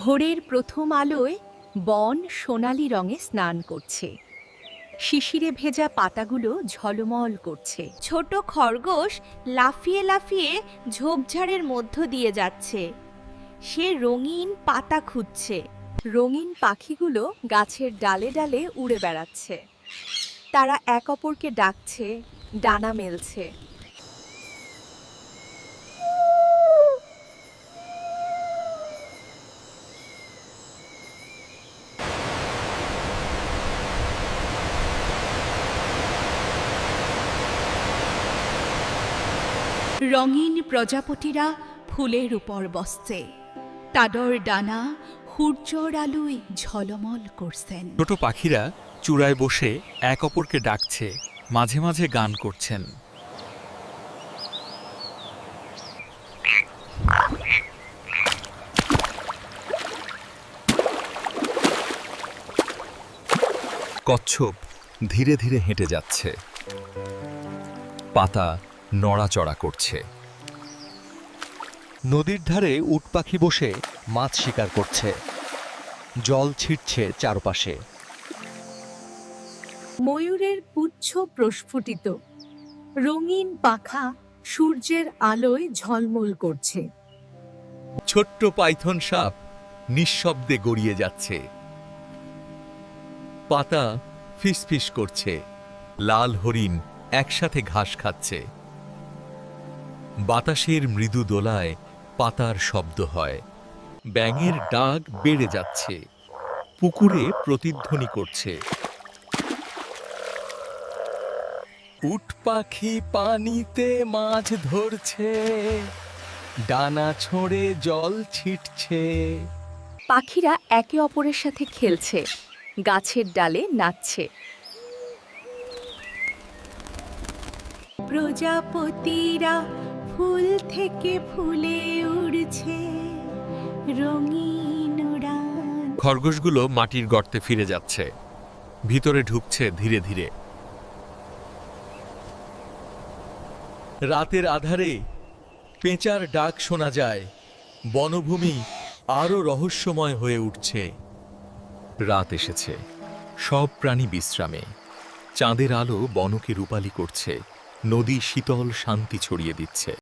ভোরের প্রথম আলোয় বন সোনালি রঙে স্নান করছে। শিশিরে ভেজা পাতাগুলো ঝলমল করছে। ছোট খরগোশ লাফিয়ে লাফিয়ে ঝোপঝাড়ের মধ্য দিয়ে যাচ্ছে। সে রঙিন পাতা খুঁজছে। রঙিন পাখিগুলো গাছের ডালে ডালে উড়ে বেড়াচ্ছে। তারা এক অপরকে ডাকছে, ডানা মেলছে। রঙিন প্রজাপতিরা ফুলের উপর বসছে। তাদের ডানা, সূর্যর আলোয় ঝলমল করছেন। ছোট পাখিরা চূড়ায় বসে এক অপরকে ডাকছে, মাঝে মাঝে গান করছেন। কচ্ছপ ধীরে ধীরে হেঁটে যাচ্ছে। পাতা নড়াচড়া করছে। নদীর ধারে উটপাখি বসে মাছ শিকার করছে। জল ছিটছে চারপাশে। ময়ূরের পুচ্ছ প্রস্ফুটিত। রঙিন পাখা সূর্যের আলোয় ঝলমল করছে। ছোট্ট পাইথন সাপ নিঃশব্দে গড়িয়ে যাচ্ছে। পাতা ফিসফিস করছে। লাল হরিণ একসাথে ঘাস খাচ্ছে। বাতাসের মৃদু দোলায় পাতার শব্দ হয়। ব্যাঙের ডাক বেড়ে যাচ্ছে। পুকুরে প্রতিধ্বনি করছে। উট পাখি পানিতে মাছ ধরছে। ডানা ছড়ে জল ছিটছে। পাখিরা একে অপরের সাথে খেলছে। গাছের ডালে নাচছে। প্রজাপতিরা ফুল থেকে ফুলে উড়ছে রঙিন উড়ান। খরগোশগুলো মাটির গর্তে ফিরে যাচ্ছে। ভিতরে ঢুকছে ধীরে ধীরে। রাতের আধারে পেঁচার ডাক শোনা যায়। বনভূমি আরও রহস্যময় হয়ে উঠছে। রাত এসেছে। সব প্রাণী বিশ্রামে। চাঁদের আলো বনকে রূপালী করছে। নদী শীতল শান্তি ছড়িয়ে দিচ্ছে।